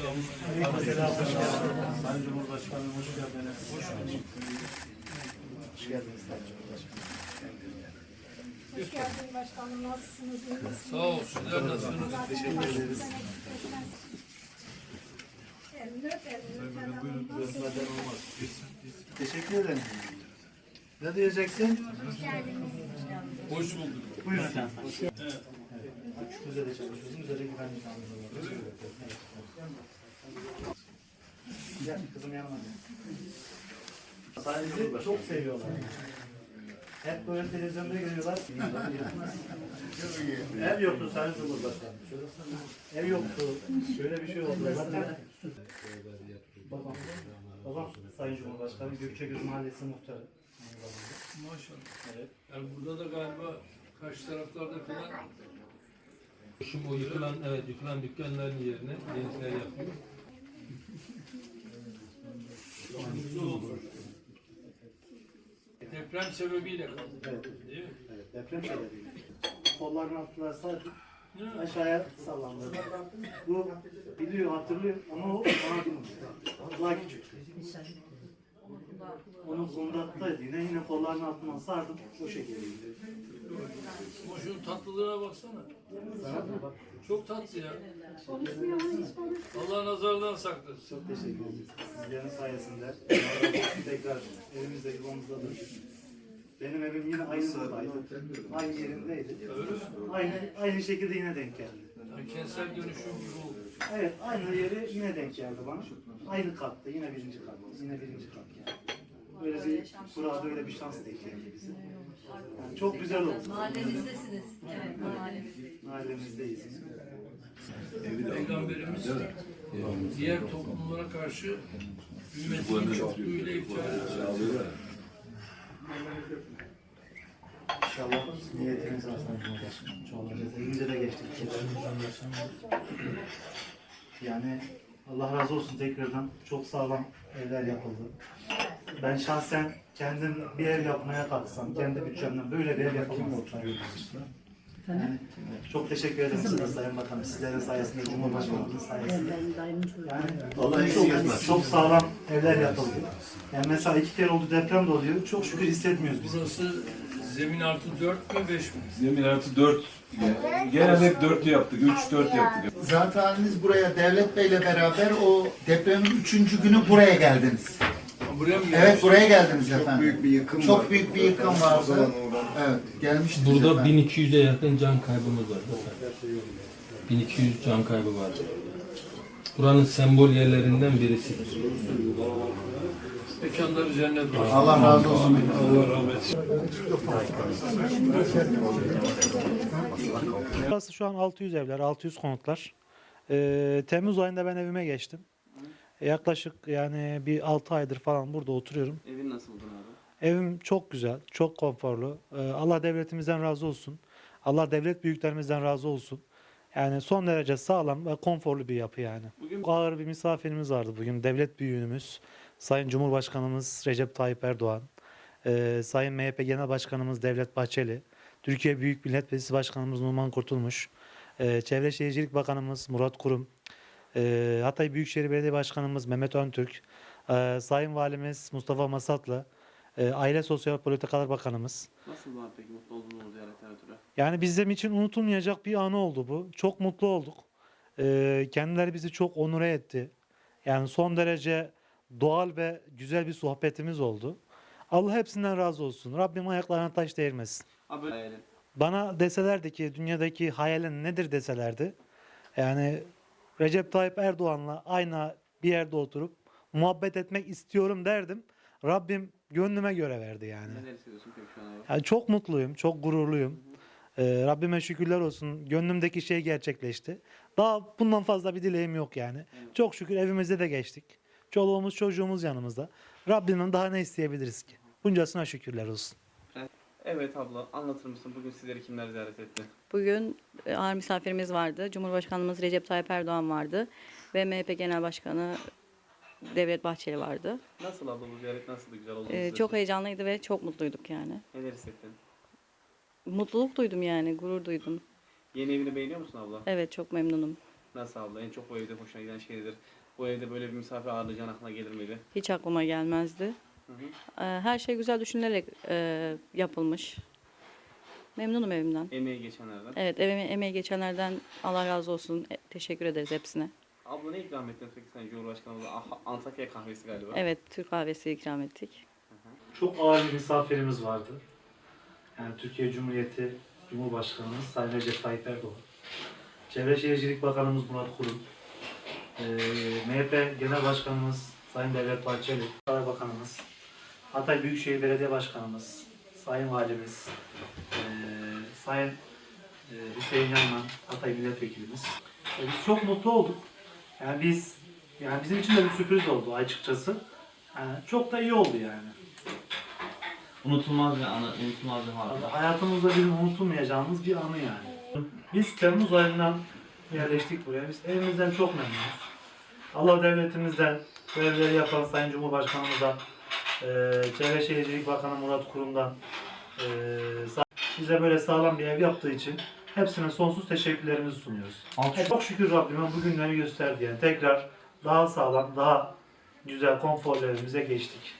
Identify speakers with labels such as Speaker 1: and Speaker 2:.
Speaker 1: Hoş geldiniz. Sayın Cumhurbaşkanım hoş geldiniz. Hoş bulduk. Hoş geldiniz Sayın Cumhurbaşkanım.
Speaker 2: Hoş geldin başkanım. Nasılsınız?
Speaker 3: Sağ ol, sizler nasılsınız?
Speaker 1: Teşekkür ederiz. Teşekkür ederim. Ne diyeceksin?
Speaker 3: Hoş bulduk.
Speaker 1: Buyurun. Evet. Küçük üzere çalışıyorsun. Üzere güvenlik sağlıyorlar. Gel kızım yanıma gel. Sayenizde çok seviyorlar. Hep böyle televizyonda görüyorlar. Ev yoktu Sayın Cumhurbaşkanı. Ev yoktu. Şöyle bir şey oldu. Zaten babam, babam Sayın Cumhurbaşkanı Gökçegöz Mahallesi muhtarı.
Speaker 3: Maşallah.
Speaker 1: Evet.
Speaker 3: Yani burada da galiba karşı taraflarda falan
Speaker 4: Şu o yıkılan, evet yıkılan dükkanların yerine yeniler yapıyor.
Speaker 3: Deprem sebebiyle kaldı.
Speaker 1: Evet.
Speaker 3: Değil mi?
Speaker 1: Evet, deprem sebebiyle. Kollarını attılar sadece aşağıya sallandı. Bu biliyor, hatırlıyor ama o bana bilmiyor. Daha küçük. Onu kundattaydı yine, yine kollarının altından sardım, o şekilde.
Speaker 3: Ama şunun tatlılığına baksana.
Speaker 1: Sana bak,
Speaker 3: Çok tatlı ya. Allah nazardan saklasın.
Speaker 1: çok teşekkür ederiz. Sizlerin sayesinde tekrar evimizde, yuvamızdadır. Benim evim yine aynı buradaydı. Aynı yerindeydi.
Speaker 3: Öyle mi?
Speaker 1: Aynı, aynı şekilde yine denk geldi.
Speaker 3: Yani kentsel dönüşüm gibi oldu.
Speaker 1: Evet, aynı yeri yine denk geldi bana. Aynı katta, yine birinci kat. Yine birinci kat yani. Böyle bir, burada böyle bir şans denk geldi bize. Yani çok güzel oldu.
Speaker 5: Mahallemizdesiniz. Evet, mahallemizdeyiz.
Speaker 1: Mahallemizdeyiz.
Speaker 3: Peygamberimiz diğer toplumlara karşı ümmetinin çokluğuyla iftihar ediyor.
Speaker 1: İnşallah niyetimiz aslında. Çoğalacağız. Evimize de geçtik. Yani Allah razı olsun tekrardan çok sağlam evler yapıldı. Ben şahsen kendim bir ev yapmaya kalksam, kendi bütçemden böyle bir ev yapamam. Yani çok teşekkür ederim size Sayın Bakanım. Sizlerin sayesinde, Cumhurbaşkanımızın sayesinde. Yani çok, çok sağlam evler yapıldı. Yani mesela iki kere oldu deprem de oluyor. Çok şükür hissetmiyoruz biz.
Speaker 3: Burası zemin artı 4 mü 5 mi?
Speaker 6: Zemin artı 4. Genel hep 4 yaptık. 3-4 yaptık.
Speaker 7: Zaten haliniz buraya Devlet Bey'le beraber o depremin üçüncü günü buraya geldiniz.
Speaker 3: Buraya mı
Speaker 7: Evet
Speaker 3: gelmiş?
Speaker 7: buraya geldiniz efendim.
Speaker 6: büyük bir yıkım
Speaker 7: Çok
Speaker 6: var.
Speaker 7: büyük bir yıkım vardı. Evet gelmiştiniz
Speaker 4: Burada
Speaker 7: efendim.
Speaker 4: 1200'e yakın can kaybımız var. efendim. 1200 can kaybı var. Buranın sembol yerlerinden birisidir.
Speaker 3: Mekanları cennet olsun.
Speaker 7: Allah razı olsun.
Speaker 8: Burası şu an 600 evler, 600 konutlar. Ee, Temmuz ayında ben evime geçtim. Yaklaşık yani bir 6 aydır falan burada oturuyorum.
Speaker 9: Evin nasıl buldun abi?
Speaker 8: Evim çok güzel, çok konforlu. Ee, Allah devletimizden razı olsun. Allah devlet büyüklerimizden razı olsun. Yani son derece sağlam ve konforlu bir yapı yani.
Speaker 9: Bugün
Speaker 8: Ağır bir misafirimiz vardı bugün. Devlet büyüğümüz, Sayın Cumhurbaşkanımız Recep Tayyip Erdoğan, e, Sayın MHP Genel Başkanımız Devlet Bahçeli, Türkiye Büyük Millet Meclisi Başkanımız Numan Kurtulmuş, e, Çevre Şehircilik Bakanımız Murat Kurum, e, Hatay Büyükşehir Belediye Başkanımız Mehmet Öntürk, e, Sayın Valimiz Mustafa Masatlı, e, Aile Sosyal Politikalar Bakanımız,
Speaker 9: nasıl var peki mutlu oldunuz mu ziyaretten ötürü?
Speaker 8: yani bizim için unutulmayacak bir anı oldu bu. Çok mutlu olduk. Ee, kendileri bizi çok onure etti. Yani son derece doğal ve güzel bir sohbetimiz oldu. Allah hepsinden razı olsun. Rabbim ayaklarına taş değirmesin.
Speaker 9: Abi.
Speaker 8: Bana deselerdi ki dünyadaki hayalin nedir deselerdi. Yani Recep Tayyip Erdoğan'la aynı bir yerde oturup muhabbet etmek istiyorum derdim. Rabbim gönlüme göre verdi yani.
Speaker 9: Neler hissediyorsun peki şu an abi?
Speaker 8: Yani çok mutluyum, çok gururluyum. Ee, Rabbime şükürler olsun. Gönlümdeki şey gerçekleşti. Daha bundan fazla bir dileğim yok yani. Çok şükür evimizde de geçtik. Çoluğumuz çocuğumuz yanımızda. Rabbimden daha ne isteyebiliriz ki? Buncasına şükürler olsun.
Speaker 9: Evet abla anlatır mısın bugün sizleri kimler ziyaret etti?
Speaker 5: Bugün e, ağır misafirimiz vardı. Cumhurbaşkanımız Recep Tayyip Erdoğan vardı. Ve MHP Genel Başkanı Devlet Bahçeli vardı.
Speaker 9: Nasıl abla bu ziyaret nasıldı güzel oldu mu
Speaker 5: Ee,
Speaker 9: sizin
Speaker 5: çok
Speaker 9: için?
Speaker 5: heyecanlıydı ve çok mutluyduk yani.
Speaker 9: Neler hissettin?
Speaker 5: Mutluluk duydum yani, gurur duydum.
Speaker 9: Yeni evini beğeniyor musun abla?
Speaker 5: Evet çok memnunum.
Speaker 9: Nasıl abla? En çok bu evde hoşuna giden şey nedir? Bu evde böyle bir misafir ağırlayacağın aklına gelir miydi?
Speaker 5: Hiç aklıma gelmezdi.
Speaker 9: Hı hı.
Speaker 5: Ee, Her şey güzel düşünülerek e, yapılmış. Memnunum evimden.
Speaker 9: Emeği geçenlerden.
Speaker 5: Evet, evime, emeği geçenlerden Allah razı olsun. E, Teşekkür ederiz hepsine.
Speaker 9: Abla ne ikram ettin peki sen Cumhurbaşkanımıza? Ah, Antakya kahvesi galiba.
Speaker 5: Evet, Türk kahvesi ikram ettik.
Speaker 1: Çok ağır bir misafirimiz vardı. Yani Türkiye Cumhuriyeti Cumhurbaşkanımız Sayın Recep Tayyip Erdoğan. Çevre Şehircilik Bakanımız Murat Kurum. Ee, MHP Genel Başkanımız Sayın Devlet Bahçeli. Saray Bakanımız. Hatay Büyükşehir Belediye Başkanımız. Sayın Valimiz. ee, Sayın ee, Hüseyin Yanman, Hatay Milletvekilimiz. Ee, biz çok mutlu olduk. Yani biz, yani bizim için de bir sürpriz oldu açıkçası. Yani çok da iyi oldu yani.
Speaker 10: Unutulmaz bir anı, unutulmaz bir hatıra.
Speaker 1: Hayatımızda bizim unutulmayacağımız bir anı yani. Biz Temmuz ayından yerleştik buraya. Biz evimizden çok memnunuz. Allah devletimizden görevleri yapan Sayın Cumhurbaşkanımıza, eee Çevre Şehircilik Bakanı Murat Kurum'dan sa- bize böyle sağlam bir ev yaptığı için hepsine sonsuz teşekkürlerimizi sunuyoruz.
Speaker 10: Alkış.
Speaker 1: Çok şükür Rabbime bu günleri gösterdi yani. Tekrar daha sağlam, daha güzel konforlu evimize geçtik.